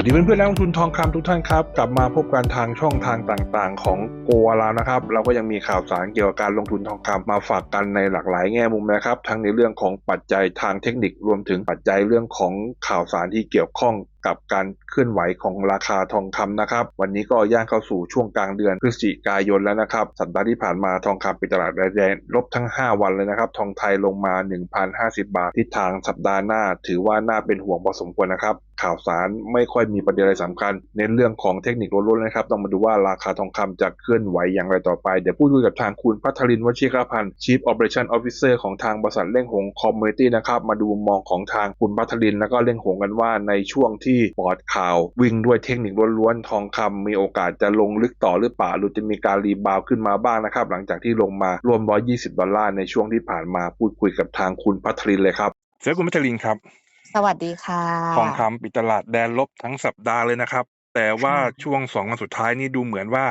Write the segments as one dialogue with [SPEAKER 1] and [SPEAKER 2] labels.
[SPEAKER 1] วัสดีเพื่อนๆนักลงทุนทองคำทุกท่านครับ กลับมาพบกันทางช่องทางต่างๆ ของโกวาลานะครับ เราก็ยังมีข่าวสารเกี่ยวกับการลงทุนทองคำมาฝากกันในหลากหลายแง่มุมนะครับ ทั้งในเรื่องของปัจจัยทางเทคนิครวมถึงปัจจัยเรื่องของข่าวสารที่เกี่ยวข้อง กับการเคลื่อนไหวของราคาทองคำนะครับ วันนี้ก็ย่างเข้าสู่ช่วงกลางเดือนพฤศจิกายนแล้วนะครับ สัปดาห์ที่ผ่านมาทองคำปิดตลาดแดงลบทั้ง 5 วันเลยนะครับ ทองไทยลงมา 1,050 บาททิศทางสัปดาห์หน้า ถือว่าน่าเป็นห่วงพอสมควรนะครับข่าวสารไม่ค่อยมีประเด็นอะไรสำคัญเน้นเรื่องของเทคนิคล้วนๆนะครับ ต้องมาดูว่าราคาทองคำจะเคลื่อนไหวอย่างไรต่อไป เดี๋ยวพูดคุยกับทางคุณพัทรินวชิรพันธ์ Chief Operation Officer ของทางบริษัทเล่งหงคอมมูนิตี้นะครับ มาดูมุมมองของทางคุณพัทรินแล้วก็เล่งหงกันว่าในช่วงที่ปลอดข่าว วิ่งด้วยเทคนิคล้วนๆทองคำมีโอกาสจะลงลึกต่อหรือเปล่าหรือจะมีการรีบาวด์ขึ้นมาบ้างนะครับ หลังจากที่ลงมารวม 120 ดอลลาร์ในช่วงที่ผ่านมาพูดคุยกับทางคุณพัทรินทร์เลยครับเสือคุณพัทรินครับ
[SPEAKER 2] สวัสดีค่ะ
[SPEAKER 1] ทองคำปิดตลาดแดนลบทั้งสัปดาห์เลยนะครับ แต่ว่า
[SPEAKER 2] ค่ะ
[SPEAKER 1] ช่วงสองวันสุดท้ายนี่ดูเหมือนว่า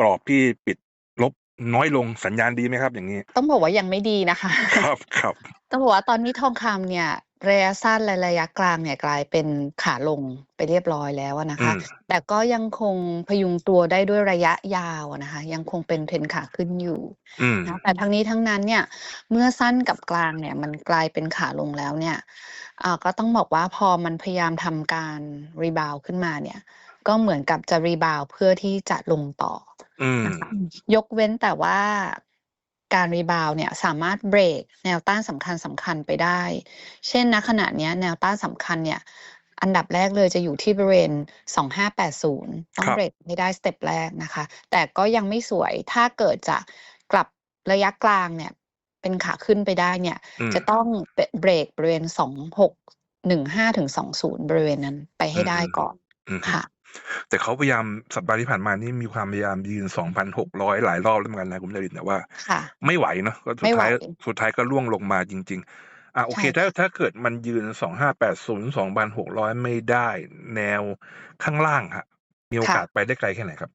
[SPEAKER 1] กรอบที่ปิดลบน้อยลงสัญญาณดีไหมครับ อย่างนี้
[SPEAKER 2] ต้องบอกว่ายังไม่ดีนะคะ
[SPEAKER 1] ครับครับ
[SPEAKER 2] ต้องบอกว่าตอนนี้ทองคำเนี่ย ระยะสั้นและระยะกลางเนี่ยกลายเป็นขาลงไปเรียบร้อยแล้วอะนะ
[SPEAKER 1] อื
[SPEAKER 2] คะ
[SPEAKER 1] ม
[SPEAKER 2] แต่ก็ยังคงพยุงตัวได้ด้วยระยะยาวอะนะคะ ยังคงเป็นเทรนขาขึ้นอยู่
[SPEAKER 1] อืม
[SPEAKER 2] นะแต่ทั้งนี้ทั้งนั้นเนี่ยเมื่อสั้นกับกลางเนี่ยมันกลายเป็นขาลงแล้วเนี่ยอ่าก็ต้องบอกว่าพอมันพยายามทำการรีบาวขึ้นมาเนี่ย ก็เหมือนกับจะรีบาวเพื่อที่จะลงต่อ
[SPEAKER 1] อืม
[SPEAKER 2] นะคะยกเว้นแต่ว่า การรีบาวเนี่ยสามารถเบรกแนวต้านสำคัญสำคัญไปได้ เช่นณขณะเนี้ยแนวต้านสำคัญเนี่ยอันดับแรกเลยจะอยู่ที่บริเวณ 2580 ต้อง
[SPEAKER 1] ครับ
[SPEAKER 2] เบรกให้ได้สเต็ปแรกนะคะ แต่ก็ยังไม่สวย ถ้าเกิดจะกลับระยะกลางเนี่ย เป็นขาขึ้นไปได้เนี่ย
[SPEAKER 1] อืม
[SPEAKER 2] จะต้องเบรกบริเวณ 2615ถึง20 บริเวณนั้นไปให้ได้ก่อน
[SPEAKER 1] อืม
[SPEAKER 2] ค่ะ
[SPEAKER 1] แต่เขาพยายามสัปดาห์ที่ผ่านมานี่มีความพยายามยืนสองพันหกร้อยหลายรอบแล้วเหมือนกันนะคุณพัทรินแต่ว่า
[SPEAKER 2] ค่ะ
[SPEAKER 1] ไม่ไหวเนาะก็สุ
[SPEAKER 2] ไม่
[SPEAKER 1] ด
[SPEAKER 2] ไหว
[SPEAKER 1] ท้ายสุดท้ายก็ล่วงลงมาจริง ๆ อะโอเค
[SPEAKER 2] ใช่
[SPEAKER 1] ถ้า
[SPEAKER 2] ค่ะ
[SPEAKER 1] ถ้าเกิดมันยืนสองห้าแปดศูนย์สองพันหกร้อยไม่ได้แนวข้างล่างฮะมีโอกาสไปได้ไกลแค่ไหนครับ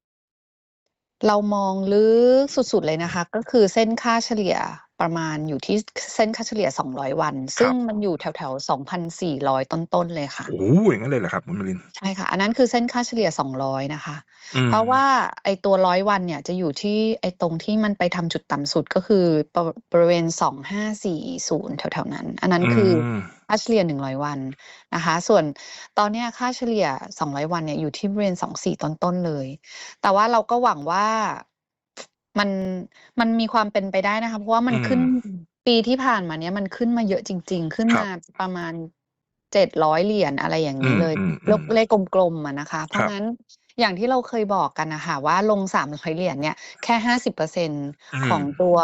[SPEAKER 2] เรามองลึกสุดๆเลยนะคะ ก็คือเส้นค่าเฉลี่ยประมาณอยู่ที่เส้นค่าเฉลี่ย 200 วัน ซึ่งมันอยู่แถวๆ 2,400 ต้นๆ เลยค่ะ
[SPEAKER 1] โอ้โหอย่างนั้นเลยเหรอครับคุณพัทริน
[SPEAKER 2] ใช่ค่ะ อันนั้นคือเส้นค่าเฉลี่ย 200 นะคะ
[SPEAKER 1] อืม
[SPEAKER 2] เพราะว่าไอ้ตัวร้อยวันเนี่ยจะอยู่ที่ไอ้ตรงที่มันไปทำจุดต่ำสุดก็คือประบริเวณ 2540 แถวๆ นั้น อันนั้นคืออ
[SPEAKER 1] ม
[SPEAKER 2] ค่าเฉลี่ย 100 วันนะคะ ส่วนตอนเนี้ยค่าเฉลี่ย 200 วันเนี่ยอยู่ที่บริเวณ24 ต้นๆเลย แต่ว่าเราก็หวังว่ามันมันมีความเป็นไปได้นะคะ เพราะว่ามัน
[SPEAKER 1] อืม
[SPEAKER 2] ขึ้นปีที่ผ่านมาเนี้ยมันขึ้นมาเยอะจริง ๆ ขึ้น
[SPEAKER 1] ครับ
[SPEAKER 2] มาประมาณ700เหรียญอะไรอย่าง
[SPEAKER 1] อื
[SPEAKER 2] นี้
[SPEAKER 1] ม
[SPEAKER 2] เลย
[SPEAKER 1] อืม
[SPEAKER 2] เล
[SPEAKER 1] อื
[SPEAKER 2] ข
[SPEAKER 1] ม
[SPEAKER 2] เลขกลมๆอะนะคะ เพ
[SPEAKER 1] ค
[SPEAKER 2] ราะ
[SPEAKER 1] รับ
[SPEAKER 2] งั้นอย่างที่เราเคยบอกกันนะคะว่าลง300เหรียญเนี่ยแค่50%
[SPEAKER 1] อื
[SPEAKER 2] ของ
[SPEAKER 1] ม
[SPEAKER 2] ตัว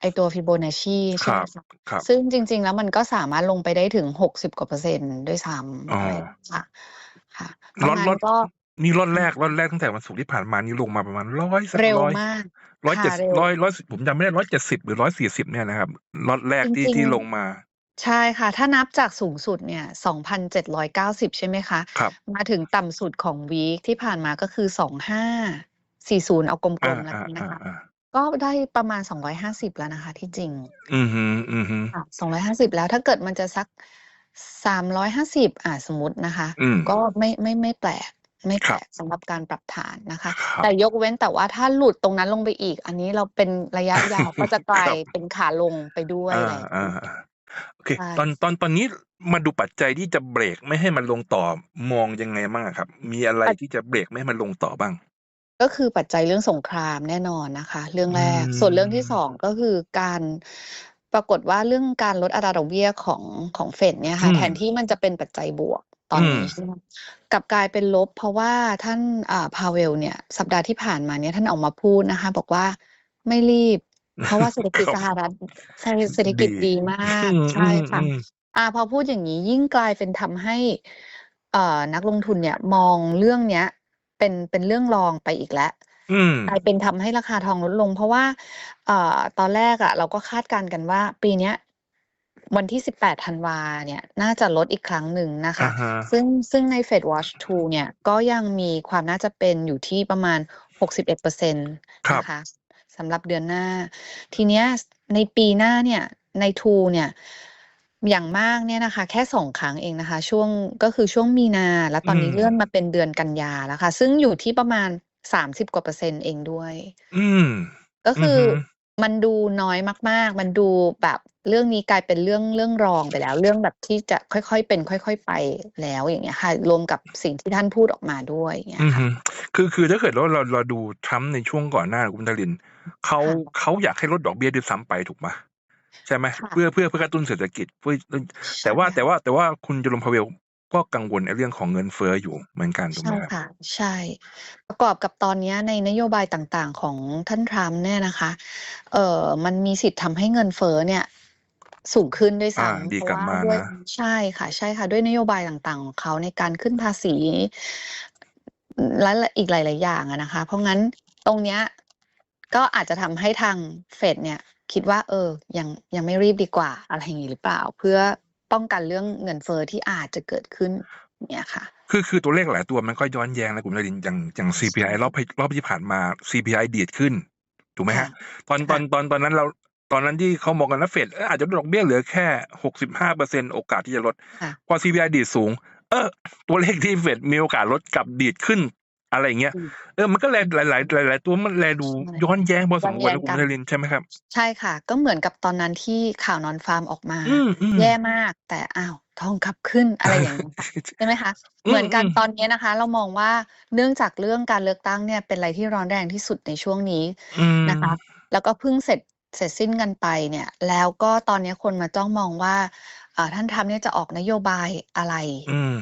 [SPEAKER 2] ไอตัวฟิโบนัชชี
[SPEAKER 1] ค
[SPEAKER 2] ใช่ไห
[SPEAKER 1] รั
[SPEAKER 2] ม
[SPEAKER 1] บ
[SPEAKER 2] คะ
[SPEAKER 1] ครับ
[SPEAKER 2] ซึ่งจริง ๆ แล้วมันก็สามารถลงไปได้ถึง 60 กว่าเปอร์เซ็นต์ด้วยซ้ำ
[SPEAKER 1] อ๋อ
[SPEAKER 2] อะไรค่ะ ค่ะเพราะ
[SPEAKER 1] ล็อต
[SPEAKER 2] งั้
[SPEAKER 1] ล็อนต
[SPEAKER 2] ก็
[SPEAKER 1] นี่ล็อตแรกล็อตแรกตั้งแต่วันศุกร์ที่ผ่านมานี่ลงมาประมาณร้อยสัก
[SPEAKER 2] เร็ว
[SPEAKER 1] ร้อย
[SPEAKER 2] มาก
[SPEAKER 1] ร้อย
[SPEAKER 2] ค่ะ
[SPEAKER 1] เจ็ด
[SPEAKER 2] เร็ว
[SPEAKER 1] ร้อยร้อยผมจำไม่ได้ร้อยเจ็ดสิบหรือร้อยสี่สิบเนี่ยนะครับล็อตแรก
[SPEAKER 2] จ
[SPEAKER 1] ที่
[SPEAKER 2] ริง
[SPEAKER 1] ที่ลงมา
[SPEAKER 2] ๆ ใช่ค่ะ ถ้านับจากสูงสุดเนี่ย 2,790 ใช่ไหมคะ
[SPEAKER 1] ครับ
[SPEAKER 2] มาถึงต่ำสุดของวีคที่ผ่านมาก็คือ 2540 เอากล
[SPEAKER 1] อ่าม
[SPEAKER 2] ๆ แล้ว
[SPEAKER 1] อ่า
[SPEAKER 2] กันนะ
[SPEAKER 1] อ่า
[SPEAKER 2] คะ
[SPEAKER 1] อ่า
[SPEAKER 2] ก็ได้ประมาณ 250 แล้วนะคะ ที่จริง
[SPEAKER 1] อืมฮึอืมฮึ
[SPEAKER 2] ค่ะ250 แล้วถ้าเกิดมันจะสัก 350 อ่าสมมุตินะคะ
[SPEAKER 1] อืม
[SPEAKER 2] ก็ไม่ไม่ไม่แปลก ไม่
[SPEAKER 1] ค
[SPEAKER 2] แปล
[SPEAKER 1] รับ
[SPEAKER 2] กสำหรับการปรับฐานนะคะ
[SPEAKER 1] ครับ
[SPEAKER 2] แต่ยกเว้นแต่ว่าถ้าหลุดตรงนั้นลงไปอีก อันนี้เราเป็นระยะยาวก็จะกลา
[SPEAKER 1] ค
[SPEAKER 2] ย
[SPEAKER 1] รับ
[SPEAKER 2] เป็นขาลงไปด้วย
[SPEAKER 1] อ่า
[SPEAKER 2] แล้ว
[SPEAKER 1] อ่าอ่าโอเค
[SPEAKER 2] ใช่
[SPEAKER 1] ตอนตอนตอนนี้มาดูปัจจัยที่จะเบรกไม่ให้มันลงต่อมองยังไงบ้างอะครับ มีอะไร
[SPEAKER 2] ปัจ
[SPEAKER 1] ที่จะเบรกไม่ให้มันลงต่อบ้าง
[SPEAKER 2] ก็คือปัจจัยเรื่องสงครามแน่นอนนะคะ เรื่อง
[SPEAKER 1] อื
[SPEAKER 2] แรก ส่วนเรื่อง
[SPEAKER 1] ม
[SPEAKER 2] ที่สองก็คือการปรากฏว่าเรื่องการลดอัตราดอกเบี้ยของของเฟดเนี่ย
[SPEAKER 1] อื
[SPEAKER 2] ค่ะ
[SPEAKER 1] ม
[SPEAKER 2] แทนที่มันจะเป็นปัจจัยบวกตอน
[SPEAKER 1] อืม
[SPEAKER 2] นี้ใช่ไหมกลับกลายเป็นลบ เพราะว่าท่านอ่าพาเวลเนี่ย สัปดาห์ที่ผ่านมาเนี่ยท่านออกมาพูดนะคะ บอกว่าไม่รีบ เพราะว่าเศรษฐกิจ
[SPEAKER 1] ครับ
[SPEAKER 2] สหรัฐใช่เศรษฐกิจ
[SPEAKER 1] ดี
[SPEAKER 2] ดีมา
[SPEAKER 1] อื
[SPEAKER 2] ก
[SPEAKER 1] ม
[SPEAKER 2] ใช่
[SPEAKER 1] อืม
[SPEAKER 2] ค่ะ
[SPEAKER 1] อืม
[SPEAKER 2] อ่าพอพูดอย่างนี้ยิ่งกลายเป็นทำให้เอ่อนักลงทุนเนี่ยมองเรื่องเนี้ย เป็นเป็นเรื่องรองไปอีกแล้ว
[SPEAKER 1] อืม
[SPEAKER 2] กลายเป็นทำให้ราคาทองลดลง เพราะว่า เอ่อ ตอนแรกอะเราก็คาดการณ์กันว่า ปีเนี้ย วันที่ 18 ธันวาเนี่ย น่าจะลดอีกครั้งหนึ่งนะคะ
[SPEAKER 1] อ่าฮะ
[SPEAKER 2] ซึ่งซึ่งใน Fed Watch 2 เนี่ย ก็ยังมีความน่าจะเป็นอยู่ที่ประมาณ 61%
[SPEAKER 1] ครับ
[SPEAKER 2] นะคะสำหรับเดือนหน้า ทีเนี้ยในปีหน้าเนี่ยใน 2 เนี่ย อย่างมากเนี่ยนะคะ แค่ 2 ครั้งเองนะคะ ช่วง ก็คือช่วงมีนา แล้ว
[SPEAKER 1] อื
[SPEAKER 2] ตอนนี้เลื่อน
[SPEAKER 1] ม
[SPEAKER 2] มาเป็นเดือนกันยาแล้วค่ะ ซึ่งอยู่ที่ประมาณ 30 กว่าเปอร์เซ็นต์เองด้วย
[SPEAKER 1] อืม
[SPEAKER 2] ก็
[SPEAKER 1] อื
[SPEAKER 2] คือ
[SPEAKER 1] อฮึ
[SPEAKER 2] มันดูน้อยมาก ๆ มันดูแบบเรื่องนี้กลายเป็นเรื่อง เรื่องรองไปแล้ว เรื่องแบบที่จะค่อย ๆ เป็นค่อย ๆ ไปแล้ว อย่างเงี้ยค่ะ รวมกับสิ่งที่ท่านพูดออกมาด้วย อย่างเงี้
[SPEAKER 1] อื
[SPEAKER 2] ย
[SPEAKER 1] อ
[SPEAKER 2] ค่ะ
[SPEAKER 1] ฮึคือ คือถ้าเกิดว่าเรา เราดู Trump ในช่วงก่อนหน้า คุณทริน เขา
[SPEAKER 2] ค่ะ
[SPEAKER 1] เขาอยากให้ลดดอกเบี้ยด้วยซ้ำไปถูกไหม? ใช่ไหม?
[SPEAKER 2] ค่ะ
[SPEAKER 1] เพื่อ เพื่อ เพื่อกระตุ้นเศรษฐกิจ เพื่อเอ่อ
[SPEAKER 2] ใช
[SPEAKER 1] แต่่ว่าแต่
[SPEAKER 2] ค่ะ
[SPEAKER 1] ว่า แต่ว่าคุณ Jerome Powell ก็กังวลไอ้เรื่องของเงินเฟ้ออยู่เหมือนกันถูก
[SPEAKER 2] ใช
[SPEAKER 1] ไหม่ครับ?
[SPEAKER 2] ค่ะ ใช่ ประกอบกับตอนเนี้ยในนโยบายต่าง ๆ ของท่าน Trump เนี่ยนะคะ เอ่อ มันมีสิทธิ์ทำให้เงินเฟ้อเนี่ย สูงขึ้นด้วย
[SPEAKER 1] อา
[SPEAKER 2] ซ้ำ
[SPEAKER 1] ดี
[SPEAKER 2] เพราะ
[SPEAKER 1] กลับ
[SPEAKER 2] ว่า
[SPEAKER 1] มา
[SPEAKER 2] ด้วย
[SPEAKER 1] นะ
[SPEAKER 2] ใช่ค่ะ ใช่ค่ะ ด้วยนโยบายต่าง ๆ ของเขาในการขึ้นภาษี อือ และ และอีกหลาย ๆ อย่างอะนะคะ เพราะงั้นตรงเนี้ย ก็อาจจะทำให้ทางเฟดเนี่ย คิดว่า เออ ยังยังไม่รีบดีกว่าอะไรอย่างงี้หรือเปล่า เพื่อป้องกันเรื่องเงินเฟ้อที่อาจจะเกิดขึ้นอย่างเงี้ยค่ะ
[SPEAKER 1] คือคือตัวเลขหลายตัวมันก็ย้อนแย้งนะคุณทรินอย่างอย่าง
[SPEAKER 2] ใช่
[SPEAKER 1] CPI รอบพรอบที่ผ่านมา CPI ดีดขึ้น ถูกไหม
[SPEAKER 2] ค
[SPEAKER 1] ค่ะรับ?ตอน
[SPEAKER 2] ค
[SPEAKER 1] ต่อะนตอนตอนนั้นเราตอนนั้นที่เขามองกันว่าเฟดเอออาจจะลดดอกเบี้ยเหลือแค่65%โอกาสที่จะลด
[SPEAKER 2] ค่ะ
[SPEAKER 1] พอ CPI ดีดสูง เออ ตัวเลขที่เฟดมีโอกาสลดกลับดีดขึ้น อะไรอย่างเงี้ย
[SPEAKER 2] อืม
[SPEAKER 1] เออ มันก็แล หลาย ๆ หลาย ๆ ตัว มันแลดู
[SPEAKER 2] ใช่
[SPEAKER 1] ย้อนแย้งพอส
[SPEAKER 2] ย้อ
[SPEAKER 1] ม
[SPEAKER 2] น
[SPEAKER 1] คว
[SPEAKER 2] แย
[SPEAKER 1] ร้นะ
[SPEAKER 2] ง
[SPEAKER 1] คุณ
[SPEAKER 2] กัน
[SPEAKER 1] ทริน ใช่ไหมครับ?
[SPEAKER 2] ใช่ค่ะ ก็เหมือนกับตอนนั้นที่ข่าว Non-farm ออกมา
[SPEAKER 1] อืม
[SPEAKER 2] แย่
[SPEAKER 1] ๆ
[SPEAKER 2] มาก แต่ อ้าว ทองกลับขึ้น อะไรอย่างเงี้ยค่ะ ใช่ไหมคะ
[SPEAKER 1] อื
[SPEAKER 2] เหมือนกัน
[SPEAKER 1] ม
[SPEAKER 2] ตอ
[SPEAKER 1] ๆ
[SPEAKER 2] นเนี้ยนะคะ เรามองว่า เนื่องจากเรื่องการเลือกตั้งเนี่ย เป็นอะไรที่ร้อนแรงที่สุดในช่วงนี้
[SPEAKER 1] อื
[SPEAKER 2] นะคะ
[SPEAKER 1] ม
[SPEAKER 2] แล้วก็เพิ่งเสร็จ เสร็จสิ้นกันไปเนี่ย แล้วก็ตอนเนี้ยคนมาจ้องมองว่า อ่า ท่าน Trump เนี่ยจะออกนโยบายอะไร
[SPEAKER 1] อืม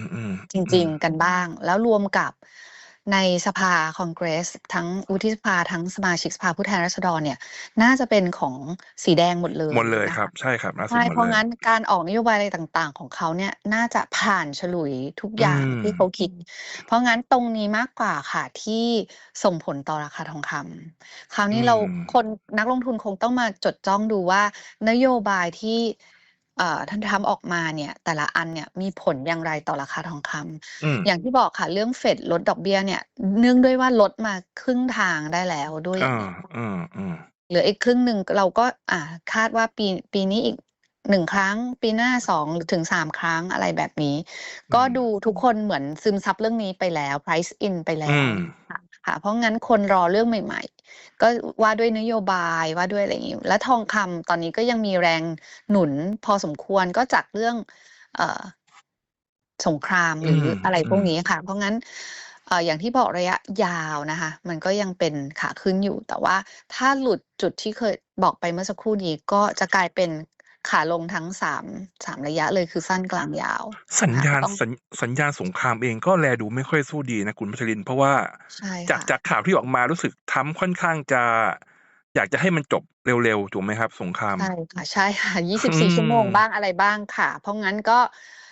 [SPEAKER 1] ๆ
[SPEAKER 2] จ
[SPEAKER 1] อื
[SPEAKER 2] ริง
[SPEAKER 1] ม
[SPEAKER 2] ๆกันบ้าง แล้วรวมกับ ในสภาคองเกรส ทั้งวุฒิสภาทั้งสมาชิกสภาผู้แทนราษฎรเนี่ย น่าจะเป็นของสีแดงหมดเล
[SPEAKER 1] หม
[SPEAKER 2] ย
[SPEAKER 1] ดเลย
[SPEAKER 2] นะ
[SPEAKER 1] ครั
[SPEAKER 2] คะ
[SPEAKER 1] บใช่ครับล่า
[SPEAKER 2] ใช
[SPEAKER 1] สุด่หม
[SPEAKER 2] เพ
[SPEAKER 1] ด
[SPEAKER 2] ราะ
[SPEAKER 1] เลย
[SPEAKER 2] งั้นการออกนโยบายอะไรต่างๆ ของเขาเนี่ยน่าจะผ่านฉลุยทุก
[SPEAKER 1] อื
[SPEAKER 2] อย่างที่เขา
[SPEAKER 1] ม
[SPEAKER 2] คิด เพราะงั้นตรงนี้มากกว่าค่ะที่ส่งผลต่อราคาทองคำคราว
[SPEAKER 1] อื
[SPEAKER 2] นี้เรา
[SPEAKER 1] ม
[SPEAKER 2] คนนักลงทุนคงต้องมาจดจ้องดูว่านโยบายที่ เอ่อท่าน Trump ออกมาเนี่ย แต่ละอันเนี่ยมีผลอย่างไรต่อราคาทองค
[SPEAKER 1] อืมำ
[SPEAKER 2] อย่างที่บอกค่ะเรื่องเฟดลดดอกเบี้ยเนี่ย เนื่องด้วยว่าลดมาครึ่งทางได้แล้วด้วย
[SPEAKER 1] เอ
[SPEAKER 2] อย่างเงี้ย
[SPEAKER 1] ออืมๆ
[SPEAKER 2] เหลืออีกครึ่งหนึ่งเราก็อ่าคาดว่าปีปีนี้อีก1ครั้ง ปีหน้า2ถึง3ครั้งอะไรแบบนี้
[SPEAKER 1] อื
[SPEAKER 2] ก็
[SPEAKER 1] ม
[SPEAKER 2] ดูทุกคนเหมือนซึมซับเรื่องนี้ไปแล้ว price in ไปแล
[SPEAKER 1] อื้
[SPEAKER 2] ว
[SPEAKER 1] ม
[SPEAKER 2] ค่ะค่ะ เพราะงั้นคนรอเรื่องใหม่ ๆ ก็ว่าด้วยนโยบายว่าด้วยอะไรอย่างงี้และทองคำตอนนี้ก็ยังมีแรงหนุนพอสมควรก็จากเรื่องเอ่อสงคราม
[SPEAKER 1] อื
[SPEAKER 2] หรือ
[SPEAKER 1] ม
[SPEAKER 2] อะไร
[SPEAKER 1] อื
[SPEAKER 2] พวก
[SPEAKER 1] ม
[SPEAKER 2] นี้ค่ะ เพราะงั้นเอ่ออย่างที่บอกระยะยาวนะคะ มันก็ยังเป็นขาขึ้นอยู่ แต่ว่าถ้าหลุดจุดที่เคยบอกไปเมื่อสักครู่นี้ก็จะกลายเป็น ขาลงทั้ง3 3ระยะเลยคือสั้นกลางยาว
[SPEAKER 1] สัญ
[SPEAKER 2] นะคะ
[SPEAKER 1] ญาณ
[SPEAKER 2] ต้อง
[SPEAKER 1] สัญสัญญาณสงครามเองก็แลดูไม่ค่อยสู้ดีนะคุณพัชริน เพราะว่า
[SPEAKER 2] ใช่
[SPEAKER 1] จาก
[SPEAKER 2] ค่ะ
[SPEAKER 1] จากข่าวที่ออกมารู้สึก Trump ค่อนข้างจะ อยากจะให้มันจบเร็วๆถูกไหมครับ สงคราม
[SPEAKER 2] ใช่ค่ะใช่ค่ะ
[SPEAKER 1] อื
[SPEAKER 2] 24ชั่วโมง
[SPEAKER 1] ม
[SPEAKER 2] บ้างอะไรบ้างค่ะ เพราะงั้นก็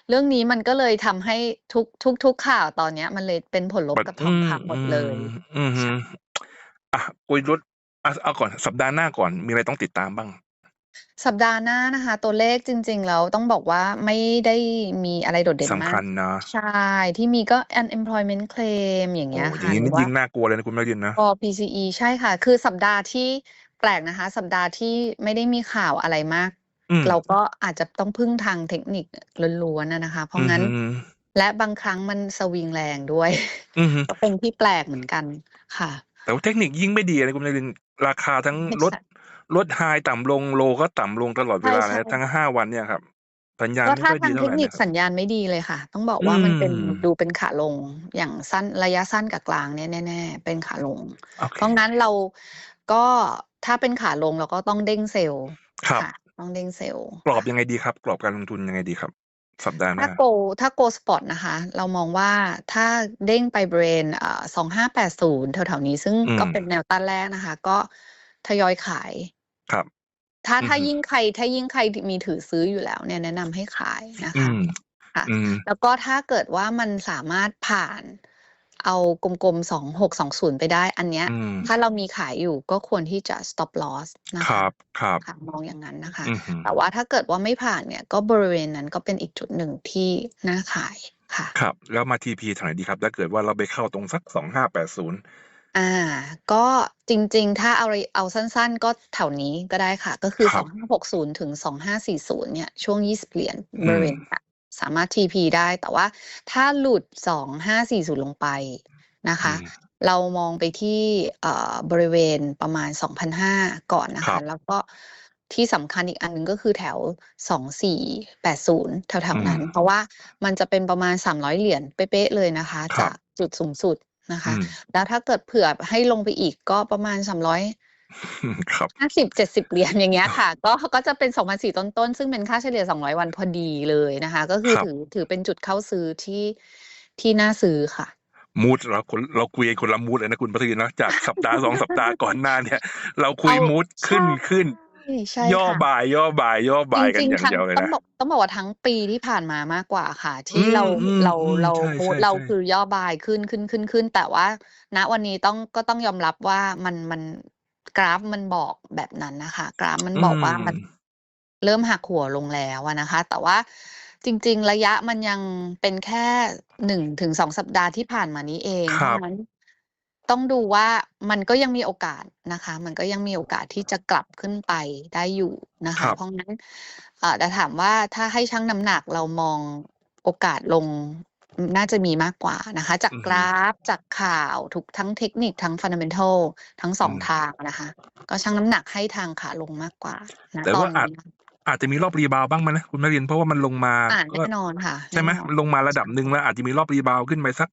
[SPEAKER 2] เรื่องนี้มันก็เลยทำให้ทุกทุกๆข่าวตอนเนี้ย มันเลยเป็นผลลบ
[SPEAKER 1] ปัด
[SPEAKER 2] กับท
[SPEAKER 1] อื
[SPEAKER 2] อง
[SPEAKER 1] ม
[SPEAKER 2] คำหมดเลย
[SPEAKER 1] ๆอือฮึ
[SPEAKER 2] ใช่
[SPEAKER 1] อะคุยลดอะเอาก่อนสัปดาห์หน้าก่อนมีอะไรต้องติดตามบ้าง?
[SPEAKER 2] สัปดาห์หน้านะคะ ตัวเลขจริง ๆ แล้วต้องบอกว่าไม่ได้มีอะไรโดดเด่น
[SPEAKER 1] สำ
[SPEAKER 2] มา
[SPEAKER 1] คั
[SPEAKER 2] ก
[SPEAKER 1] ญนะ
[SPEAKER 2] ใช่ ที่มีก็ unemployment claim อย่าง
[SPEAKER 1] โอ
[SPEAKER 2] เงี้้ย
[SPEAKER 1] อ
[SPEAKER 2] ค
[SPEAKER 1] ย่า่ะงงี้
[SPEAKER 2] หรื
[SPEAKER 1] นี่
[SPEAKER 2] อว่า
[SPEAKER 1] ยิ่งน่ากลัวเลยนะคุณพัชรินนะ
[SPEAKER 2] Core PCE ใช่ค่ะ คือสัปดาห์ที่แปลกนะคะ สัปดาห์ที่ไม่ได้มีข่าวอะไรมาก
[SPEAKER 1] อืม
[SPEAKER 2] เราก็อาจจะต้องพึ่งทางเทคนิคล้วนๆอะนะคะ เพ
[SPEAKER 1] อื
[SPEAKER 2] ราะ
[SPEAKER 1] อ
[SPEAKER 2] งั้น
[SPEAKER 1] ฮึ
[SPEAKER 2] และบางครั้งมันสวิงแรงด้วย
[SPEAKER 1] อือฮึ
[SPEAKER 2] ก็เป็นที่แปลกเหมือนกันค่ะ
[SPEAKER 1] แต่ว่าเทคนิคยิ่งไม่ดีนะคุณพัชรินราคาทั้ง
[SPEAKER 2] ไม่
[SPEAKER 1] ล
[SPEAKER 2] ใช่
[SPEAKER 1] ด ลด High ต่ำลง Low ก็ต่ำลงตลอด
[SPEAKER 2] ใเว
[SPEAKER 1] ลา
[SPEAKER 2] ช่
[SPEAKER 1] นะทั้ง
[SPEAKER 2] ๆ
[SPEAKER 1] 5วันเนี่ยครับ สัญญาณ
[SPEAKER 2] ก็
[SPEAKER 1] ไม่
[SPEAKER 2] ถ้า
[SPEAKER 1] ค่อย
[SPEAKER 2] ทา
[SPEAKER 1] ดี
[SPEAKER 2] ง
[SPEAKER 1] เท่า
[SPEAKER 2] เท
[SPEAKER 1] ไร
[SPEAKER 2] คนิ
[SPEAKER 1] เนี
[SPEAKER 2] ค่
[SPEAKER 1] ยครับ
[SPEAKER 2] สัญญาณไม่ดีเลยค่ะ ต้องบอก
[SPEAKER 1] อื
[SPEAKER 2] ว่ามันเป็น
[SPEAKER 1] ม
[SPEAKER 2] ดูเป็นขาลงอย่างสั้นระยะสั้นกับกลางเนี่ยแน่ๆเป็นขาลง
[SPEAKER 1] โอเค
[SPEAKER 2] เพราะงั้นเราก็ถ้าเป็นขาลงเราก็ต้องเด้งเซลล์
[SPEAKER 1] ครับ
[SPEAKER 2] ค่ะ ต้องเด้งเซลล์
[SPEAKER 1] กรอบ
[SPEAKER 2] ค่ะ
[SPEAKER 1] ยังไงดีครับ กรอบการลงทุนยังไงดีครับ สัปดาห์ห
[SPEAKER 2] ถ้า
[SPEAKER 1] น้า?
[SPEAKER 2] Go ถ้า Go Spot นะคะ เรามองว่าถ้าเด้งไปบริเวณอ่า2580แถวๆนี้ซึ่ง
[SPEAKER 1] อื
[SPEAKER 2] ก็
[SPEAKER 1] ม
[SPEAKER 2] เป็นแนวต้านแรกนะคะ ก็ทยอยขาย
[SPEAKER 1] ครับ
[SPEAKER 2] ถ้า
[SPEAKER 1] อือ
[SPEAKER 2] ถ้า
[SPEAKER 1] ฮึ
[SPEAKER 2] ยิ่งใครถ้ายิ่งใครทมีถือซื้ออยู่แล้วเนี่ยแนะนำให้ขายนะ
[SPEAKER 1] อื
[SPEAKER 2] คะ
[SPEAKER 1] ม
[SPEAKER 2] ค่ะ
[SPEAKER 1] อืม
[SPEAKER 2] แล้วก็ถ้าเกิดว่ามันสามารถผ่านเอากลมๆ2620ไปได้ อันเนี้ย
[SPEAKER 1] อืม
[SPEAKER 2] ถ้าเรามีขายอยู่ก็ควรที่จะ Stop Loss นะ
[SPEAKER 1] ค
[SPEAKER 2] คะ
[SPEAKER 1] รับครับ
[SPEAKER 2] ค่ะมองอย่างงั้นนะคะ
[SPEAKER 1] อือฮึ
[SPEAKER 2] แต่ว่าถ้าเกิดว่าไม่ผ่านเนี่ยก็บริเวณนั้นก็เป็นอีกจุดหนึ่งที่น่าขายค่ะ
[SPEAKER 1] ครับ แล้วมา TP แถวไหนดีครับ?ถ้าเกิดว่าเราไปเข้าตรงสัก2580
[SPEAKER 2] อ่า ก็จริง ๆ ถ้าเอาระ เอาสั้น ๆ ก็แถวนี้ก็ได้ค่ะ ก็คือ
[SPEAKER 1] ค
[SPEAKER 2] ส
[SPEAKER 1] รั
[SPEAKER 2] อบงห้าหกศูนย์ ถึงสองห้าสี่ศูนย์เนี่ย ช่วง 20 เหรียญ
[SPEAKER 1] อื
[SPEAKER 2] บริเว
[SPEAKER 1] ม
[SPEAKER 2] ณเนี้ยสามารถ TP ได้ แต่ว่าถ้าหลุด 2540 ลงไปนะ
[SPEAKER 1] อื
[SPEAKER 2] คะ
[SPEAKER 1] ม
[SPEAKER 2] เรามองไปที่ เอ่อ บริเวณประมาณ 2,500 ก่อนนะ
[SPEAKER 1] ครั
[SPEAKER 2] คะ
[SPEAKER 1] บ
[SPEAKER 2] แล้วก็ที่สำคัญอีกอันหนึ่ง ก็คือแถว 2480 แถ
[SPEAKER 1] อื
[SPEAKER 2] ว ๆ นั้
[SPEAKER 1] ม
[SPEAKER 2] นเพราะว่ามันจะเป็นประมาณ 300 เหรียญเป๊ะ ๆ เลยนะคะ
[SPEAKER 1] ครั
[SPEAKER 2] จา
[SPEAKER 1] บ
[SPEAKER 2] กจุดสูงสุด นะ
[SPEAKER 1] อื
[SPEAKER 2] คะ
[SPEAKER 1] ม
[SPEAKER 2] แล้วถ้าเกิดเผื่อให้ลงไปอีกก็ประมาณ300
[SPEAKER 1] ครับ
[SPEAKER 2] 50-70เหรียญอย่างเงี้ยค่ะ ก็ก็จะเป็น2,400ต้นๆ ซึ่งเป็นค่าเฉลี่ย200วันพอดีเลยนะคะ ก็คื
[SPEAKER 1] ค
[SPEAKER 2] อ
[SPEAKER 1] รับ
[SPEAKER 2] ถือถือเป็นจุดเข้าซื้อที่ที่น่าซื้อค่ะ
[SPEAKER 1] มูดเราคนเราคุยกันคนละมูดเลยนะคุณพัชรินเนาะจากสัปดาห์2สัปดาห์ก่อนหน้าเนี่ย เราคุ
[SPEAKER 2] เอา
[SPEAKER 1] ยมูด
[SPEAKER 2] ใช
[SPEAKER 1] ขึ้่นขึ้น
[SPEAKER 2] ใช่
[SPEAKER 1] ย่อ
[SPEAKER 2] ค่ะ
[SPEAKER 1] บ่าย ย่อบ่าย ย่อ
[SPEAKER 2] จ
[SPEAKER 1] บ่ายกัน
[SPEAKER 2] ริง
[SPEAKER 1] อย่า
[SPEAKER 2] ๆ
[SPEAKER 1] ง
[SPEAKER 2] ทั้ง
[SPEAKER 1] เดียวเลย
[SPEAKER 2] ต้อง
[SPEAKER 1] นะ
[SPEAKER 2] บอกต้องบอกว่าทั้งปีที่ผ่านมามากกว่าค่ะ
[SPEAKER 1] อื
[SPEAKER 2] ที่เรา
[SPEAKER 1] ม
[SPEAKER 2] เรา
[SPEAKER 1] ๆ
[SPEAKER 2] เรา
[SPEAKER 1] ๆ
[SPEAKER 2] มูด
[SPEAKER 1] ใช่
[SPEAKER 2] เรา
[SPEAKER 1] ๆ
[SPEAKER 2] คือย่อบายขึ้นขึ้นๆๆแต่ว่า ณวันนี้ต้องก็ต้องยอมรับว่ามันมันกราฟมันบอกแบบนั้นน่ะค่ะกราฟมัน
[SPEAKER 1] ๆอื
[SPEAKER 2] บอกว่ามัน
[SPEAKER 1] ม
[SPEAKER 2] เริ่มหักหัวลงแล้วอะนะคะ แต่ว่าจริง ๆ ระยะมันยังเป็นแค่1-2สัปดาห์ที่ผ่านมานี้เอง
[SPEAKER 1] ค
[SPEAKER 2] เพ
[SPEAKER 1] รั
[SPEAKER 2] ราะ
[SPEAKER 1] บ
[SPEAKER 2] งั้น ต้องดูว่ามันก็ยังมีโอกาสนะคะ มันก็ยังมีโอกาสที่จะกลับขึ้นไปได้อยู่นะ
[SPEAKER 1] ค
[SPEAKER 2] คะ
[SPEAKER 1] รับ
[SPEAKER 2] เพราะงั้นอ่าแต่ถามว่าถ้าให้ชั่งน้ำหนักเรามองโอกาสลงอืมน่าจะมีมากกว่านะคะ จาก
[SPEAKER 1] อือกฮึ
[SPEAKER 2] ราฟจากข่าวทุกทั้งเทคนิคทั้ง Fundamental ทั้ง
[SPEAKER 1] อื
[SPEAKER 2] 2
[SPEAKER 1] ม
[SPEAKER 2] ทางนะคะ ก็ชั่งน้ำหนักให้ทางขาลงมากกว่าณ
[SPEAKER 1] แต่
[SPEAKER 2] ตอ
[SPEAKER 1] ว่านอาจ
[SPEAKER 2] นี้
[SPEAKER 1] อาจจะมีรอบรีบาวด์บ้างไหมนะคุณพัชรินเพราะว่ามันลงมา
[SPEAKER 2] อา
[SPEAKER 1] ก็
[SPEAKER 2] แน่นอนค่ะ
[SPEAKER 1] ใช่
[SPEAKER 2] แน่
[SPEAKER 1] ไหม
[SPEAKER 2] นอ
[SPEAKER 1] มันนลงมาระดับหนึ่งแล้วอาจจะมีรอบรีบาวด์ขึ้นไปสัก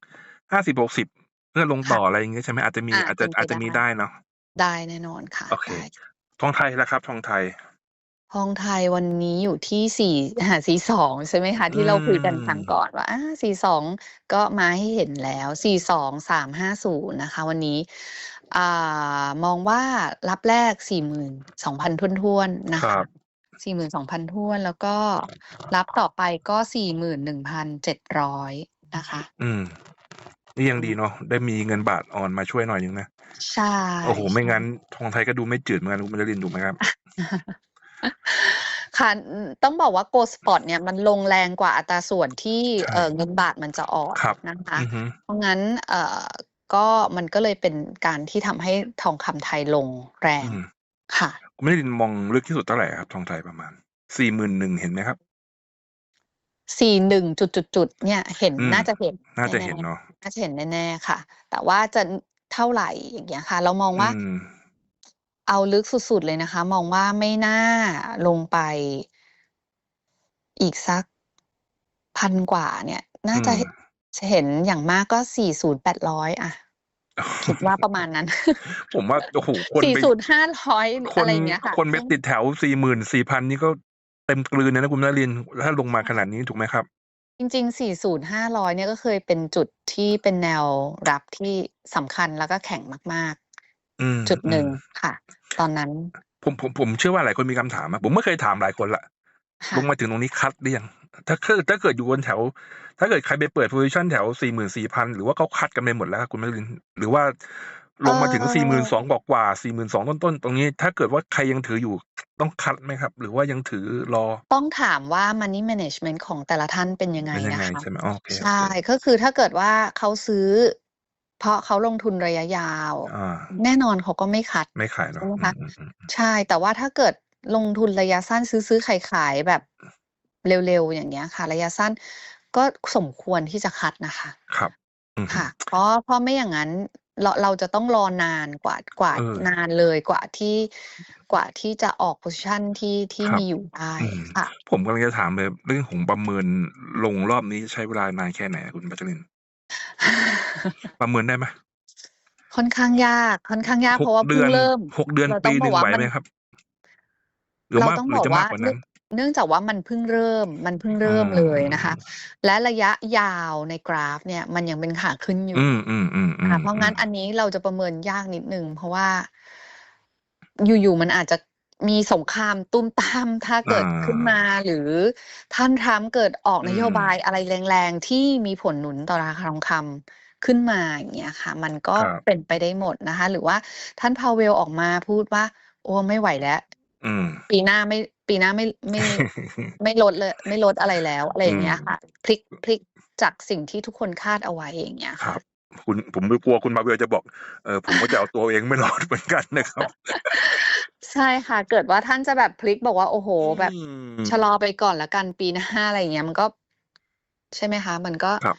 [SPEAKER 1] 50-60 เพื่อลง
[SPEAKER 2] ค่
[SPEAKER 1] ต่ะ อ อะไรอย่างงี้ ใช่ไหม อาจจะมี
[SPEAKER 2] อา
[SPEAKER 1] อาจ
[SPEAKER 2] เป็
[SPEAKER 1] จะ
[SPEAKER 2] นไป
[SPEAKER 1] อาจจะ
[SPEAKER 2] ได้
[SPEAKER 1] มีได้เนาะ
[SPEAKER 2] ได้แน่นอนค่ะ
[SPEAKER 1] โอเค
[SPEAKER 2] ได้
[SPEAKER 1] ทองไทยล่ะครับ ทองไทย
[SPEAKER 2] ทองไทยวันนี้อยู่ที่ 4 อ่า 42 ใช่ไหมคะ
[SPEAKER 1] อื
[SPEAKER 2] ที่เราคุยกันครั้ง
[SPEAKER 1] ม
[SPEAKER 2] ก่อนว่า อา 42 ก็มาให้เห็นแล้ว 42350 นะคะ วันนี้ อ่า มองว่ารับแรก 42,000 ถ้วน ๆนะ
[SPEAKER 1] ครั
[SPEAKER 2] คะ
[SPEAKER 1] บ
[SPEAKER 2] 42,000 ถ้วน แล้วก็รับต่อไปก็ 41,700 นะคะ
[SPEAKER 1] อืม นี่ยั
[SPEAKER 2] อื
[SPEAKER 1] งดี
[SPEAKER 2] ม
[SPEAKER 1] เนาะได้มีเงินบาทออนมาช่วยหน่อยหนึ่งนะ
[SPEAKER 2] ใช่
[SPEAKER 1] โอ้โฮไม่
[SPEAKER 2] ใช่
[SPEAKER 1] งั้นทองไทยก็ดูไม่จืดเหมือนกันคุณพัชรินถูกไหมครับ?
[SPEAKER 2] ค่ะอืมต้องบอกว่า Gold Spot เนี่ยมันลงแรงกว่าอัตราส่วนที่
[SPEAKER 1] ใช่
[SPEAKER 2] เอ่อเงินบาทมันจะอ่อน
[SPEAKER 1] ครับ
[SPEAKER 2] นะคะ
[SPEAKER 1] อือฮึ
[SPEAKER 2] เพราะงั้นเอ่อก็มันก็เลยเป็นการที่ทำให้ทองคำไทยลงแร
[SPEAKER 1] อื
[SPEAKER 2] ง
[SPEAKER 1] ม
[SPEAKER 2] ค่ะ
[SPEAKER 1] คุณพัชรินมองลึกที่สุดเท่าไรอะครับทองไทยประมาณ41,000เห็นไหมครับ?
[SPEAKER 2] 41จุดๆๆเนี่ยเห็น
[SPEAKER 1] อืม
[SPEAKER 2] น่าจะเห็น
[SPEAKER 1] น่าจะ
[SPEAKER 2] แน่
[SPEAKER 1] เห็นเนาะ
[SPEAKER 2] ๆ น่าจะเห็นแน่ ๆ ค่ะ แต่ว่าจะเท่าไร อย่างเงี้ยค่ะ เรามอง
[SPEAKER 1] อื
[SPEAKER 2] ว่า
[SPEAKER 1] ม
[SPEAKER 2] เอาลึกสุด ๆ เลยนะคะ มองว่าไม่น่าลงไป อีกสัก 1,000 กว่าเนี่ย น่า
[SPEAKER 1] อื
[SPEAKER 2] จะ
[SPEAKER 1] ม
[SPEAKER 2] เห็นจะเห็นอย่างมากก็ 40,800 อะ คิดว่าประมาณนั้น
[SPEAKER 1] ผมว่า โอ้โฮ คนไป
[SPEAKER 2] 40,500
[SPEAKER 1] ค
[SPEAKER 2] อะ
[SPEAKER 1] น
[SPEAKER 2] ไรอย่างเงี้ยค่ะ
[SPEAKER 1] คนไป
[SPEAKER 2] ซึ่ง
[SPEAKER 1] ติดแถว 40,000 4,000 นี่ก็เต็มกลืนเลยนะคุณพัชรินถ้าลงมาขนาดนี้ถูกไหมครับ?
[SPEAKER 2] จริง ๆ 40,500 เนี่ยก็เคยเป็นจุดที่เป็นแนวรับที่สำคัญแล้วก็แข็งมาก
[SPEAKER 1] อืม
[SPEAKER 2] ๆ จุดหนึ่ง
[SPEAKER 1] ๆ
[SPEAKER 2] ค่ะ ตอนนั้น
[SPEAKER 1] ผมผมผมเชื่อว่าหลายคนมีคำถามอะผมก็เคยถามหลายคนแหละ
[SPEAKER 2] ค่
[SPEAKER 1] ลงะมาถึงตรงนี้คัตหรือยัง?ถ้าเกิดถ้าเกิดอยู่บนแถว ถ้าเกิดใครไปเปิดโพซิชันแถว44,000หรือว่าเขาคัตกันไปหมดแล้วครับคุณพัชรินหรือว่า
[SPEAKER 2] เอ
[SPEAKER 1] ลงมาถึง42,000
[SPEAKER 2] อ
[SPEAKER 1] กว่าๆ42,000ต้นๆ ตรงนี้ ถ้าเกิดว่าใครยังถืออยู่ต้องคัตไหมครับ?หรือว่ายังถือรอ?
[SPEAKER 2] ต้องถามว่า Money Management ของแต่ละท่านเป็นยังไง
[SPEAKER 1] เป็นยัง
[SPEAKER 2] นะ
[SPEAKER 1] ไง
[SPEAKER 2] คะ
[SPEAKER 1] ใช่ไหม?อ๋อโอเค
[SPEAKER 2] ใช่
[SPEAKER 1] ๆ
[SPEAKER 2] ก็คือถ้าเกิดว่าเขาซื้อ เพราะเขาลงทุนระยะยาว
[SPEAKER 1] อา
[SPEAKER 2] แน่นอนเขาก็ไม่คัต
[SPEAKER 1] ไม่ขายเนาะ
[SPEAKER 2] ใช่ไหม
[SPEAKER 1] อื
[SPEAKER 2] คะ
[SPEAKER 1] มๆๆ
[SPEAKER 2] ใช่แต่ว่าถ้าเกิดลงทุนระยะสั้นซื้อๆขายๆแบบเร็วๆอย่างเงี้ยค่ะ ระยะสั้นก็สมควรที่จะคัตนะคะ
[SPEAKER 1] ครับอือฮึ
[SPEAKER 2] ค่ะเพราะเพราะไม่อย่างงั้น เราเราจะต้องรอนานกว่ากว่า
[SPEAKER 1] เออ
[SPEAKER 2] นานเลยกว่าที่กว่าที่จะออกโพซิชันที่ที่
[SPEAKER 1] ครับ
[SPEAKER 2] มีอยู่ได้
[SPEAKER 1] อืม
[SPEAKER 2] ค่ะ
[SPEAKER 1] ผมกำลังจะถามเลยเรื่องของประเมินลงรอบนี้ใช้เวลานานแค่ไหนอะคุณพัชริน?ประเมินได้ไหม?
[SPEAKER 2] ค่อนข้างยากค่อนข้างยากเพ
[SPEAKER 1] 6
[SPEAKER 2] ราะว่า
[SPEAKER 1] เดื
[SPEAKER 2] เพิ่
[SPEAKER 1] องน
[SPEAKER 2] เริ่ม
[SPEAKER 1] 6เดือน
[SPEAKER 2] เรา
[SPEAKER 1] ป
[SPEAKER 2] ต้อีง
[SPEAKER 1] ห
[SPEAKER 2] บ
[SPEAKER 1] นึ
[SPEAKER 2] อ่
[SPEAKER 1] ง
[SPEAKER 2] กว่า
[SPEAKER 1] ไหว
[SPEAKER 2] มั
[SPEAKER 1] ไหม
[SPEAKER 2] น
[SPEAKER 1] ครับ?หรือ
[SPEAKER 2] เรา
[SPEAKER 1] มาก
[SPEAKER 2] ต้อง
[SPEAKER 1] หรื
[SPEAKER 2] บ
[SPEAKER 1] อ
[SPEAKER 2] อก
[SPEAKER 1] จะ
[SPEAKER 2] ว่
[SPEAKER 1] มาา
[SPEAKER 2] ก
[SPEAKER 1] กว่า
[SPEAKER 2] เนื่
[SPEAKER 1] นั้
[SPEAKER 2] อง
[SPEAKER 1] น?
[SPEAKER 2] เนื่องจากว่ามันเพิ่งเริ่มมันเพิ่ง
[SPEAKER 1] อื
[SPEAKER 2] เริ่มเลยนะ
[SPEAKER 1] ม
[SPEAKER 2] คะ
[SPEAKER 1] ๆๆ
[SPEAKER 2] และระยะยาวในกราฟเนี่ยมันยังเป็นขาขึ้นอ
[SPEAKER 1] ๆ
[SPEAKER 2] ย
[SPEAKER 1] อืู่ม
[SPEAKER 2] ค่ะ
[SPEAKER 1] ๆ
[SPEAKER 2] เพราะงั้น
[SPEAKER 1] ๆๆ
[SPEAKER 2] อันนี้เราจะประเมินยากนิดหนึ่งเพราะว่า อยู่ๆมันอาจจะมีสงครามตุ้มต้ามถ้า
[SPEAKER 1] อ
[SPEAKER 2] เกิดขึ้นมาาหรือท่านทรัมป์เกิดออก
[SPEAKER 1] อื
[SPEAKER 2] นโยบาย
[SPEAKER 1] ม
[SPEAKER 2] อะไรแรงๆ ที่มีผลหนุนต่อราคาทองคำขึ้นมาอย่างเงี้ยค่ะ มันก็
[SPEAKER 1] ครับ
[SPEAKER 2] เป็นไปได้หมดนะคะ หรือว่าท่าน Powell ออกมาพูดว่า"โอ้ไม่ไหวแล้ว
[SPEAKER 1] อืม
[SPEAKER 2] ปีหน้าไม่ ปีหน้าไม่ไม่ไม่ลดเลย ไม่ลดอะไรแล้ว"อะไร
[SPEAKER 1] อ
[SPEAKER 2] อืย่างเงี้ย
[SPEAKER 1] ม
[SPEAKER 2] ค่ะพลิกพลิกจากสิ่งที่ทุกคนคาดเอาไว้อย่างเงี้ย
[SPEAKER 1] ครั
[SPEAKER 2] ค่ะ
[SPEAKER 1] บคุณผมกลัวคุณมาเวลจะบอกเออผมก็จะเอาตัวเองไม่รอดเหมือนกันนะครับ
[SPEAKER 2] ใช่ค่ะ เกิดว่าท่านจะแบบพลิกบอกว่าโอ้โฮแบบ
[SPEAKER 1] อืม
[SPEAKER 2] ชะลอไปก่อนแล้วกันปีหน้าอะไรอย่างเงี้ยมันก็ ใช่ไหมคะ มันก็
[SPEAKER 1] ครับ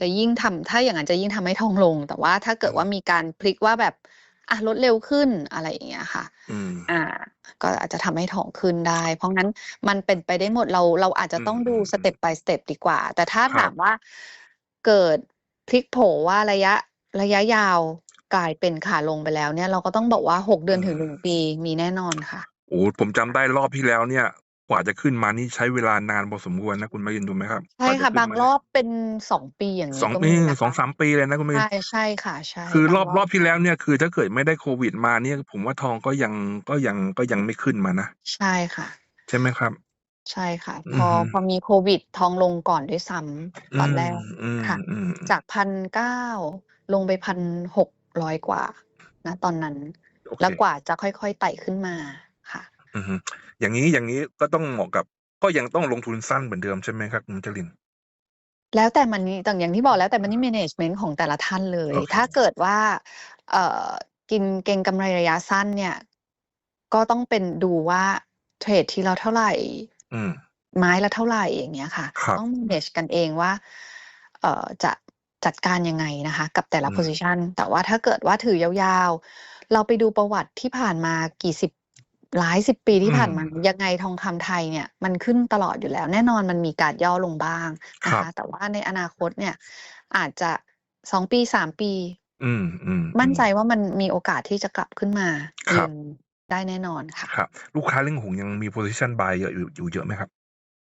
[SPEAKER 2] จะยิ่งทำถ้าอย่างงั้นจะยิ่งทำให้ทองลง แต่ว่าถ้าเกิด
[SPEAKER 1] อืม
[SPEAKER 2] ว่ามีการพลิกว่าแบบ อะลดเร็วขึ้นอะไรอย่างเงี้ยค่ะ
[SPEAKER 1] อืม
[SPEAKER 2] อาก็อาจจะทำให้ทองขึ้นได้ เพราะงั้นมันเป็นไปได้หมดเราเราอาจจะ
[SPEAKER 1] อื
[SPEAKER 2] ต้องดู
[SPEAKER 1] ม
[SPEAKER 2] สเต็ป by สเต็ปดีกว่า แต่ถ้า
[SPEAKER 1] ครั
[SPEAKER 2] ถา
[SPEAKER 1] บ
[SPEAKER 2] มว่าเกิดพลิกโผว่าระยะระยะยาวกลายเป็นขาลงไปแล้วเนี่ย เราก็ต้องบอกว่า6เดื
[SPEAKER 1] อื
[SPEAKER 2] อนถึง
[SPEAKER 1] ม
[SPEAKER 2] 1ปีมีแน่นอนค่ะ
[SPEAKER 1] โอ้โฮผมจำได้รอบที่แล้วเนี่ย กว่าจะขึ้นมานี่ใช้เวลานานพอสมควรนะคุณมรินทร์ถูกไหมครับ
[SPEAKER 2] ใช่
[SPEAKER 1] กว่าจะ
[SPEAKER 2] ค่ะ
[SPEAKER 1] ขึ้น
[SPEAKER 2] บาง
[SPEAKER 1] มา ร
[SPEAKER 2] อบเป็น 2 ปี อย่าง
[SPEAKER 1] ส
[SPEAKER 2] งี้
[SPEAKER 1] อง
[SPEAKER 2] ก็
[SPEAKER 1] ปี
[SPEAKER 2] มีนะ
[SPEAKER 1] สอง
[SPEAKER 2] คะ
[SPEAKER 1] สาม ปีเลยนะคุณมริน
[SPEAKER 2] ใช่
[SPEAKER 1] ทร์
[SPEAKER 2] ใช่ค่ะ ใช่
[SPEAKER 1] คือบา
[SPEAKER 2] ง
[SPEAKER 1] รอบ
[SPEAKER 2] ร
[SPEAKER 1] ร
[SPEAKER 2] อ
[SPEAKER 1] อ
[SPEAKER 2] บ บ
[SPEAKER 1] ที่แล้วเนี่ย คือถ้าเกิดไม่ได้โควิดมาเนี่ย ผมว่าทองก็ยัง ก็ยัง ก็ยังไม่ขึ้นมานะ
[SPEAKER 2] ใช่ค่ะ
[SPEAKER 1] ใช่ไหมครับ?
[SPEAKER 2] ใช่ค่ะ
[SPEAKER 1] อื
[SPEAKER 2] พ
[SPEAKER 1] อ
[SPEAKER 2] อ
[SPEAKER 1] ฮึ
[SPEAKER 2] พอมีโควิด ทองลงก่อนด้วยซ้ำ
[SPEAKER 1] อื
[SPEAKER 2] ตอนแร
[SPEAKER 1] ม
[SPEAKER 2] ก
[SPEAKER 1] อืม
[SPEAKER 2] ค่ะ
[SPEAKER 1] อืม
[SPEAKER 2] จาก 1,900 ลงไป 1,600 กว่า ณ ตอนนั้น
[SPEAKER 1] โอ
[SPEAKER 2] แล้ว
[SPEAKER 1] เค
[SPEAKER 2] กว่าจะค่อย ๆ ไต่ขึ้นมาค่ะ
[SPEAKER 1] อือฮึ อย่างงี้ อย่างงี้ก็ต้องเหมาะกับ ก็ยังต้องลงทุนสั้นเหมือนเดิมใช่ไหมครับคุณจรินทร์?
[SPEAKER 2] แล้วแต่ Money แต่อย่างที่บอกแล้วแต่ Money Management ของแต่ละท่านเลย
[SPEAKER 1] โอเค
[SPEAKER 2] ถ้าเกิดว่า เอ่อ กิน เก็งกำไรระยะสั้นเนี่ย ก็ต้องเป็นดูว่า เทรดทีละเท่าไร
[SPEAKER 1] อืม
[SPEAKER 2] ไม้ละเท่าไร อย่างเงี้ยค่ะ
[SPEAKER 1] ครับ
[SPEAKER 2] ต้อง manage กันเองว่า เอ่อ จะจัดการยังไงนะคะกับแต่ละ
[SPEAKER 1] อืม
[SPEAKER 2] โพซิชันแต่ว่าถ้าเกิดว่าถือยาว ๆ เราไปดูประวัติที่ผ่านมากี่สิบ หลายสิบปี
[SPEAKER 1] อื
[SPEAKER 2] ที่ผ่าน
[SPEAKER 1] ม
[SPEAKER 2] มายังไงทองคำไทยเนี่ยมันขึ้นตลอดอยู่แล้ว แน่นอนมันมีการย่อลงบ้างนะ
[SPEAKER 1] ครั
[SPEAKER 2] คะ
[SPEAKER 1] บ
[SPEAKER 2] แต่ว่าในอนาคตเนี่ยอาจจะ2ปี3ปี
[SPEAKER 1] อืมอืม
[SPEAKER 2] มั่น
[SPEAKER 1] อื
[SPEAKER 2] ใจ
[SPEAKER 1] ม
[SPEAKER 2] ว่ามันมีโอกาสที่จะกลับขึ้นมา
[SPEAKER 1] ค
[SPEAKER 2] ยื
[SPEAKER 1] รับ
[SPEAKER 2] นได้แน่นอนค่ะ
[SPEAKER 1] ครับ ลูกค้าเล่งหงยังมี position buy เยอะอยู่อยู่เยอะไหมครับ?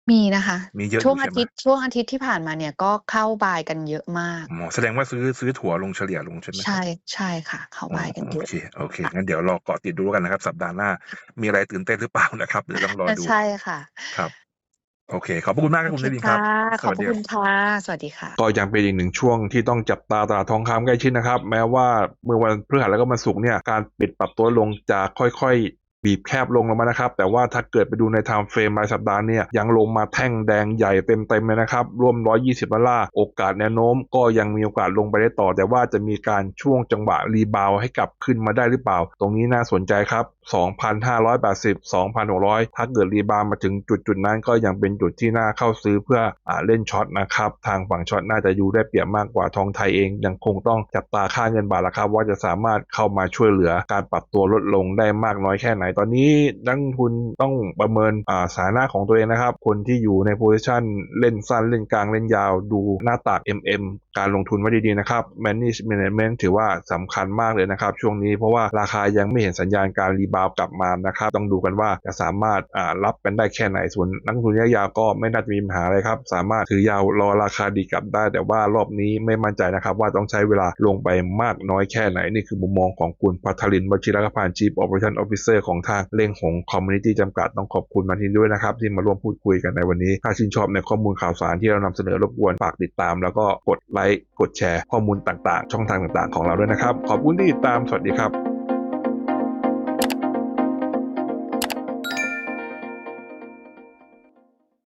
[SPEAKER 2] มีนะคะ
[SPEAKER 1] มีเยอะ
[SPEAKER 2] ช่
[SPEAKER 1] อ
[SPEAKER 2] วง
[SPEAKER 1] ยู่
[SPEAKER 2] อา
[SPEAKER 1] ใช่ไหม?
[SPEAKER 2] ทิตย์ช่วงอาทิตย์ที่ผ่านมาเนี่ยก็เข้า buy กันเยอะมาก
[SPEAKER 1] อ๋อแสดงว่าซื้อซื้อถั่วลงเฉลี่ยลงใช่ไหม
[SPEAKER 2] ใช
[SPEAKER 1] ครับ?
[SPEAKER 2] ใช่ค่ะ เข้า
[SPEAKER 1] อ๋อ
[SPEAKER 2] buy กัน
[SPEAKER 1] โอ
[SPEAKER 2] เยอะ
[SPEAKER 1] เคโอเค
[SPEAKER 2] ค่ะ
[SPEAKER 1] งั้นเดี๋ยวรอเกาะติดดูแล้วกันนะครับ สัปดาห์หน้า มีอะไรตื่นเต้นหรือเปล่านะครับเดี๋ยวต้องรอ
[SPEAKER 2] เออ
[SPEAKER 1] ดู
[SPEAKER 2] ใช่ค่ะ
[SPEAKER 1] ครับโอเค ขอบพระคุณมากค
[SPEAKER 2] โอ
[SPEAKER 1] รับคุณ
[SPEAKER 2] เคน
[SPEAKER 1] รินทร์
[SPEAKER 2] ค
[SPEAKER 1] ครั่ะบส
[SPEAKER 2] ขอบ
[SPEAKER 1] วัส
[SPEAKER 2] พระ
[SPEAKER 1] ดีค
[SPEAKER 2] คุ
[SPEAKER 1] รับ
[SPEAKER 2] ณค่ะ สวัสดีค่ะ
[SPEAKER 1] ก็ยังเป็นอีกหนึ่งช่วงที่ต้องจับตาตลาดทองคำใกล้ชิดนะครับ แม้ว่าเมื่อวันพฤหัสแล้วก็วันศุกร์เนี่ย การปิดปรับตัวลงจะค่อยๆ บีบแคบลงลงมานะครับ แต่ว่าถ้าเกิดไปดูในไทม์เฟรมรายสัปดาห์เนี่ยยังลงมาแท่งแดงใหญ่เต็มๆเลยนะครับ ร่วม $120 โอกาสแนวโน้มก็ยังมีโอกาสลงไปได้ต่อ แต่ว่าจะมีการช่วงจังหวะรีบาวให้กลับขึ้นมาได้หรือเปล่า ตรงนี้น่าสนใจครับ 2,580 2,600 ถ้าเกิดรีบาวมาถึงจุดๆนั้นก็ยังเป็นจุดที่น่าเข้าซื้อเพื่ออเล่นช็อตนะครับทางฝั่งช็อตน่าจะดูได้เปรียบมากกว่าทองไทยเอง ยังคงต้องจับตาค่าเงินบาทละครับ ว่าจะสามารถเข้ามาช่วยเหลือการปรับตัวลดลงได้มากน้อยแค่ไหนตอนนี้นักลงทุนต้องประเมินอ่าสถานะของตัวเองนะครับ คนที่อยู่ในโพซิชันเล่นสั้นเล่นกลางเล่นยาวดูหน้าตาก MM การลงทุนไว้ดีๆนะครับ management ถือว่าสำคัญมากเลยนะครับ ช่วงนี้เพราะว่าราคายังไม่เห็นสัญญาณการรีบาวกลับมานะครับ ต้องดูกันว่าจะสามารถอ่ารับกันได้แค่ไหนส่วนนักลงทุนระยะยาวก็ไม่น่าจะมีปัญหาอะไรครับ สามารถถือยาวรอราคาดีกลับได้ แต่ว่ารอบนี้ไม่มั่นใจนะครับ ว่าต้องใช้เวลาลงไปมากน้อยแค่ไหนนี่คือมุมมองของคุณภัทรินทร์วชิรพันธ์ Chief Operation Officer ของทางเล่งหงคอมมูนิตี้จำกัดต้องขอบคุณมาที่นี้ด้วยนะครับ ที่มาร่วมพูดคุยกันในวันนี้ ถ้าชื่นชอบในข้อมูลข่าวสารที่เรานำเสนอรบกวนฝากติดตาม แล้วก็กดไลค์กดแชร์ข้อมูลต่างๆ ช่องทางต่างๆ ของเราด้วยนะครับ ขอบคุณที่ติดตามสวัสดีครับ